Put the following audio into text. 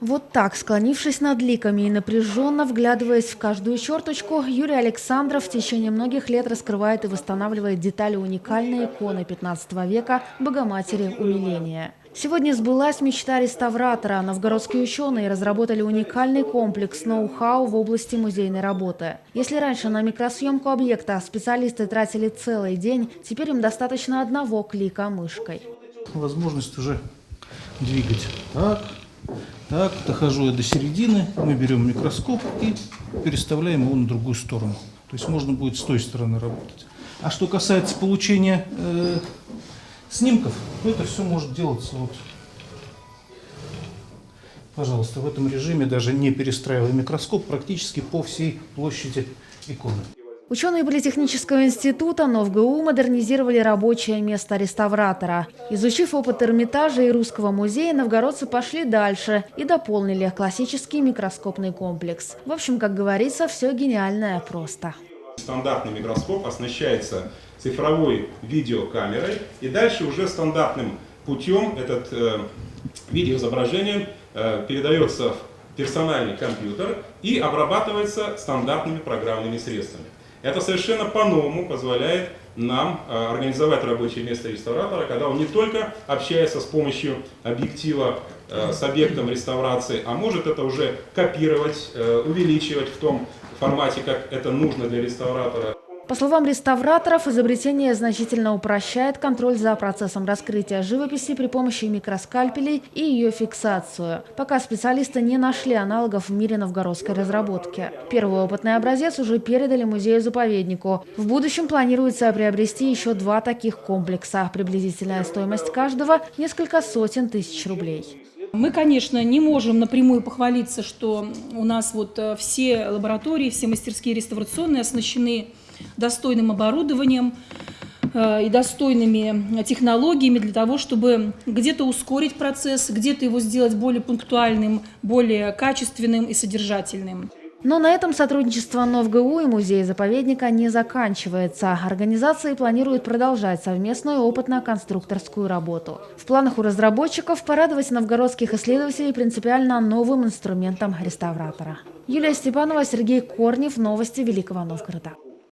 Вот так, склонившись над ликами и напряженно вглядываясь в каждую черточку, Юрий Александров в течение многих лет раскрывает и восстанавливает детали уникальной иконы 15 века Богоматери Умиления. Сегодня сбылась мечта реставратора. Новгородские ученые разработали уникальный комплекс ноу-хау в области музейной работы. Если раньше на микросъемку объекта специалисты тратили целый день, теперь им достаточно одного клика мышкой. возможность уже двигать. Так, так, дохожу я до середины, мы берем микроскоп и переставляем его на другую сторону. То есть можно будет с той стороны работать. А что касается получения э, снимков, то это все может делаться вот, пожалуйста, в этом режиме, даже не перестраивая микроскоп, практически по всей площади иконы. Ученые Политехнического института НовГУ модернизировали рабочее место реставратора. Изучив опыт Эрмитажа и Русского музея, новгородцы пошли дальше и дополнили классический микроскопный комплекс. В общем, как говорится, все гениальное просто. Стандартный микроскоп оснащается цифровой видеокамерой и дальше уже стандартным путем этот э, видеоизображение э, передается в персональный компьютер и обрабатывается стандартными программными средствами. Это совершенно по-новому позволяет нам э, организовать рабочее место реставратора, когда он не только общается с помощью объектива э, с объектом реставрации, а может это уже копировать, э, увеличивать в том формате, как это нужно для реставратора. По словам реставраторов, изобретение значительно упрощает контроль за процессом раскрытия живописи при помощи микроскальпелей и ее фиксацию. Пока специалисты не нашли аналогов в мире новгородской разработки. Первый опытный образец уже передали музею-заповеднику. В будущем планируется приобрести еще два таких комплекса. Приблизительная стоимость каждого – несколько сотен тысяч рублей. Мы, конечно, не можем напрямую похвалиться, что у нас вот э, все лаборатории, все мастерские реставрационные оснащены достойным оборудованием э, и достойными технологиями для того, чтобы где-то ускорить процесс, где-то его сделать более пунктуальным, более качественным и содержательным. Но на этом сотрудничество НовГУ и музея-заповедника не заканчивается. Организации планируют продолжать совместную опытно-конструкторскую работу. В планах у разработчиков порадовать новгородских исследователей принципиально новым инструментом реставратора. Юлия Степанова, Сергей Корнев. Новости Великого Новгорода.